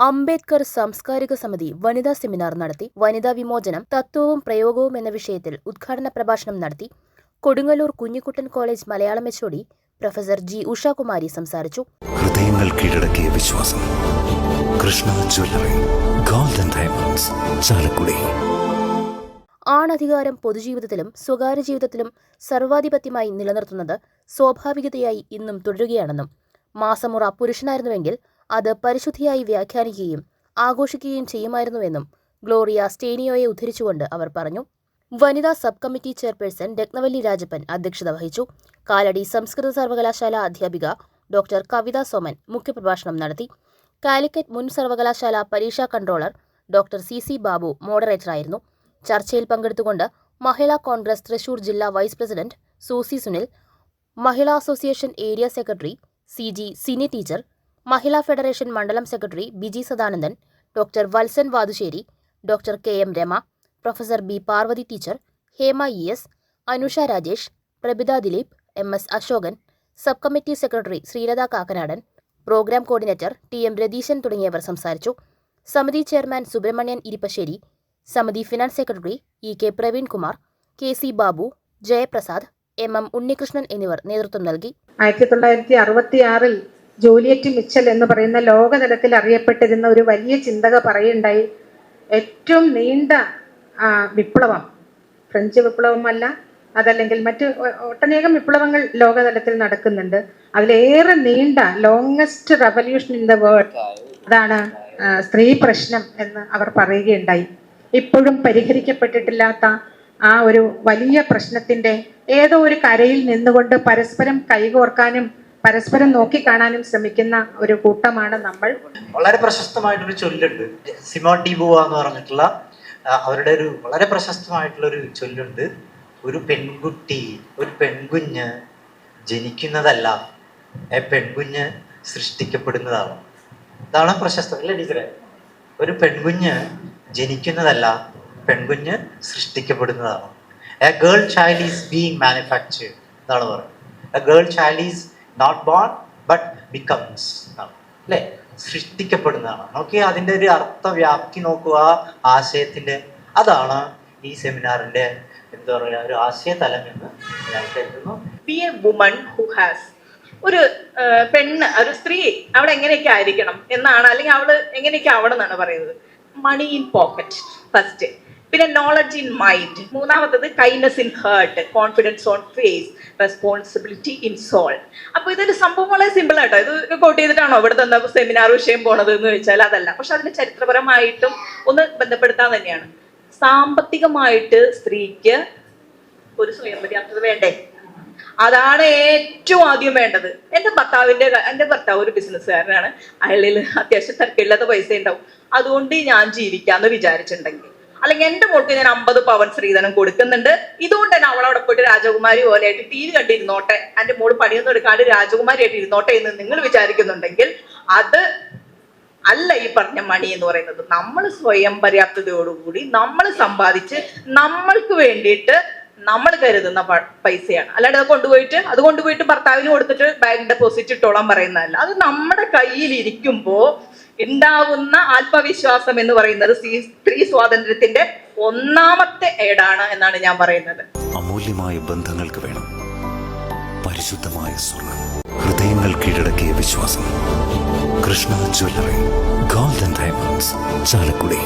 അംബേദ്കർ സാംസ്കാരിക സമിതി വനിതാ സെമിനാർ നടത്തി വനിതാ വിമോചനം തത്വവും പ്രയോഗവും എന്ന വിഷയത്തിൽ ഉദ്ഘാടന പ്രഭാഷണം നടത്തി Kodungallur Kunjikuttan college Malayalam HOD professor G Ushakumari സംസാരിച്ചു. ഹൃദയങ്ങൾ കീഴടക്കിയ വിശ്വാസം. Krishna jewellery golden diamonds Chalakudy. ആണധികാരം പൊതുജീവിതത്തിലും സ്വകാര്യ ജീവിതത്തിലും സർവാധിപത്യമായി നിലനിർത്തുന്നത് സ്വാഭാവികതയായി ഇന്നും തുടരുകയാണെന്നും മാസമുറ പുരുഷനായിരുന്നുവെങ്കിൽ അത് പരിശുദ്ധിയായി വ്യാഖ്യാനിക്കുകയും ആഘോഷിക്കുകയും ചെയ്യുമായിരുന്നുവെന്നും ഗ്ലോറിയ സ്റ്റേനിയോയെ ഉദ്ധരിച്ചുകൊണ്ട് അവർ പറഞ്ഞു. വനിതാ sub committee chairperson Ratnavalli Rajappan അധ്യക്ഷത വഹിച്ചു. കാലടി സംസ്കൃത സർവകലാശാല അധ്യാപിക ഡോക്ടർ കവിത സോമൻ മുഖ്യപ്രഭാഷണം നടത്തി. കാലിക്കറ്റ് മുൻ സർവകലാശാല പരീക്ഷാ controller doctor C. C. Babu മോഡറേറ്ററായിരുന്നു. ചർച്ചയിൽ പങ്കെടുത്തുകൊണ്ട് മഹിളാ കോൺഗ്രസ് തൃശൂർ ജില്ലാ vice president Susie Sunil Mahila association area secretary C. G. Sini teacher Mahila federation മണ്ഡലം secretary Biji Sadanandan doctor Valsan Vathusseri doctor K M Rema professor B Parvathi teacher Hema E S Anusha Rajesh Prabhitha Dileep M S Asokan sub committee secretary Sreelatha Kakkanadan program coordinator T M Ratheesan തുടങ്ങിയവർ സംസാരിച്ചു. സമിതി chairman Subramanian ഇരിപ്പശ്ശേരി സമിതി finance secretary E K Praveen Kumar K C Babu Jayaprasad M M Unnikrishnan എന്നിവർ നേതൃത്വം നൽകി. ആയിരത്തി തൊള്ളായിരത്തി അറുപത്തി ആറിൽ ജൂലിയറ്റ് മിച്ചൽ എന്ന് പറയുന്ന ലോകതലത്തിൽ അറിയപ്പെട്ടിരുന്ന ഒരു വലിയ ചിന്തക പറയുണ്ടായി. ഏറ്റവും നീണ്ട വിപ്ലവം. ഫ്രഞ്ച് വിപ്ലവമല്ല അതല്ലെങ്കിൽ മറ്റ് ഒട്ടനേകം വിപ്ലവങ്ങൾ ലോകതലത്തിൽ നടക്കുന്നുണ്ട്. അതിലേറെ നീണ്ട longest revolution in the world അതാണ് സ്ത്രീ പ്രശ്നം എന്ന് അവർ പറയുകയുണ്ടായി. ഇപ്പോഴും പരിഹരിക്കപ്പെട്ടിട്ടില്ലാത്ത ആ ഒരു വലിയ പ്രശ്നത്തിന്റെ ഏതോ ഒരു കരയിൽ നിന്നുകൊണ്ട് പരസ്പരം കൈകോർക്കാനും പരസ്പരം നോക്കി നോക്കിക്കാണാനും ശ്രമിക്കുന്ന ഒരു കൂട്ടമാണ് നമ്മൾ. വളരെ പ്രശസ്തമായിട്ടൊരു ചൊല്ലുണ്ട്. സിമോൺ ഡി ബുവ എന്ന് പറഞ്ഞിട്ടുള്ള അവരുടെ ഒരു വളരെ പ്രശസ്തമായിട്ടുള്ള ഒരു ചൊല്ലുണ്ട്. ഒരു പെൺകുട്ടി ഒരു പെൺകുഞ്ഞ് ജനിക്കുന്നതല്ല പെൺകുഞ്ഞ് സൃഷ്ടിക്കപ്പെടുന്നതാണ് ഇതാണ് പ്രശസ്തം അല്ലേ ടീച്ചറെ? ഒരു പെൺകുഞ്ഞ് ജനിക്കുന്നതല്ല പെൺകുഞ്ഞ് സൃഷ്ടിക്കപ്പെടുന്നതാണ് a girl child is being manufactured എന്നാണ് പറയുന്നത്. A girl child is not born but becomes എന്നാണ് അല്ലേ സൃഷ്ടിക്കപ്പെടുന്നതാണ്. നോക്കി അതിന്റെ ഒരു അർത്ഥവ്യാപ്തി നോക്കുക ആശയത്തിന്റെ. അതാണ് ഈ സെമിനാറിന്റെ എന്താ പറയുക ഒരു ആശയതലം എന്ന് ഞാൻ കരുതുന്നു. Be a woman who has ഒരു പെണ്ണ് ഒരു സ്ത്രീ അവിടെ എങ്ങനെയൊക്കെ ആയിരിക്കണം എന്നാണ് അല്ലെങ്കിൽ അവൾ എങ്ങനെയൊക്കെ ആവണം എന്നാണ് പറയുന്നത്? മണി ഇൻ പോക്കറ്റ് ഫസ്റ്റ് പിന്നെ നോളജ് ഇൻ മൈൻഡ് മൂന്നാമത്തത് kindness in heart confidence on face responsibility in soul അപ്പൊ ഇതൊരു സംഭവം വളരെ സിമ്പിൾ ആട്ടോ. ഇത് കോട്ട് ചെയ്തിട്ടാണോ ഇവിടെ തന്നെ സെമിനാർ വിഷയം പോണത് എന്ന് വെച്ചാൽ അതല്ല. പക്ഷെ അതിന് ചരിത്രപരമായിട്ടും ഒന്ന് ബന്ധപ്പെടുത്താൻ തന്നെയാണ്. സാമ്പത്തികമായിട്ട് സ്ത്രീക്ക് ഒരു സ്വയം പര്യാപ്തത വേണ്ടേ? അതാണ് ഏറ്റവും ആദ്യം വേണ്ടത്. എന്റെ ഭർത്താവിന്റെ എന്റെ ഭർത്താവ് ഒരു ബിസിനസ്സുകാരനാണ് അയാളിൽ അത്യാവശ്യം തിരക്കില്ലാത്ത പൈസ ഉണ്ടാവും. അതുകൊണ്ട് ഞാൻ ജീവിക്കാന്ന് വിചാരിച്ചിട്ടുണ്ടെങ്കിൽ. അല്ലെങ്കിൽ എന്റെ മോൾക്ക് ഞാൻ അമ്പത് പവൻ സ്ത്രീധനം കൊടുക്കുന്നുണ്ട്. ഇതുകൊണ്ട് തന്നെ അവിടെ പോയിട്ട് രാജകുമാരി പോലെയായിട്ട് ടി വി കണ്ടിരുന്നോട്ടെ എന്റെ മോൾ പണിയൊന്നും എടുക്കാണ്ട് രാജകുമാരിയായിട്ട് ഇരുന്നോട്ടെ എന്ന് നിങ്ങൾ വിചാരിക്കുന്നുണ്ടെങ്കിൽ അത് അല്ല ഈ പറഞ്ഞ മണി എന്ന് പറയുന്നത്. നമ്മൾ സ്വയം പര്യാപ്തതയോടുകൂടി നമ്മൾ സമ്പാദിച്ച് നമ്മൾക്ക് വേണ്ടിയിട്ട് നമ്മൾ കരുതുന്ന പൈസയാണ്. അല്ലാണ്ട് അത് കൊണ്ടുപോയിട്ട് അത് കൊണ്ടുപോയിട്ട് ഭർത്താവിന് കൊടുത്തിട്ട് ബാങ്ക് ഡെപ്പോസിറ്റ് ഇട്ടോളാൻ പറയുന്നതല്ല. അത് നമ്മുടെ കയ്യിൽ ഇരിക്കുമ്പോ ഉണ്ടാവുന്ന ആത്മവിശ്വാസം എന്ന് പറയുന്നത് സ്ത്രീ- സ്വാതന്ത്ര്യത്തിന്റെ ഒന്നാമത്തെ ഏടാണ് എന്നാണ് ഞാൻ പറയുന്നത്. അമൂല്യമായ ബന്ധങ്ങൾക്ക് വേണം. പരിശുദ്ധമായ സ്വർണം. ഹൃദയങ്ങൾ കീഴടക്കിയ വിശ്വാസം. Krishna jewellery golden diamonds Chalakudy.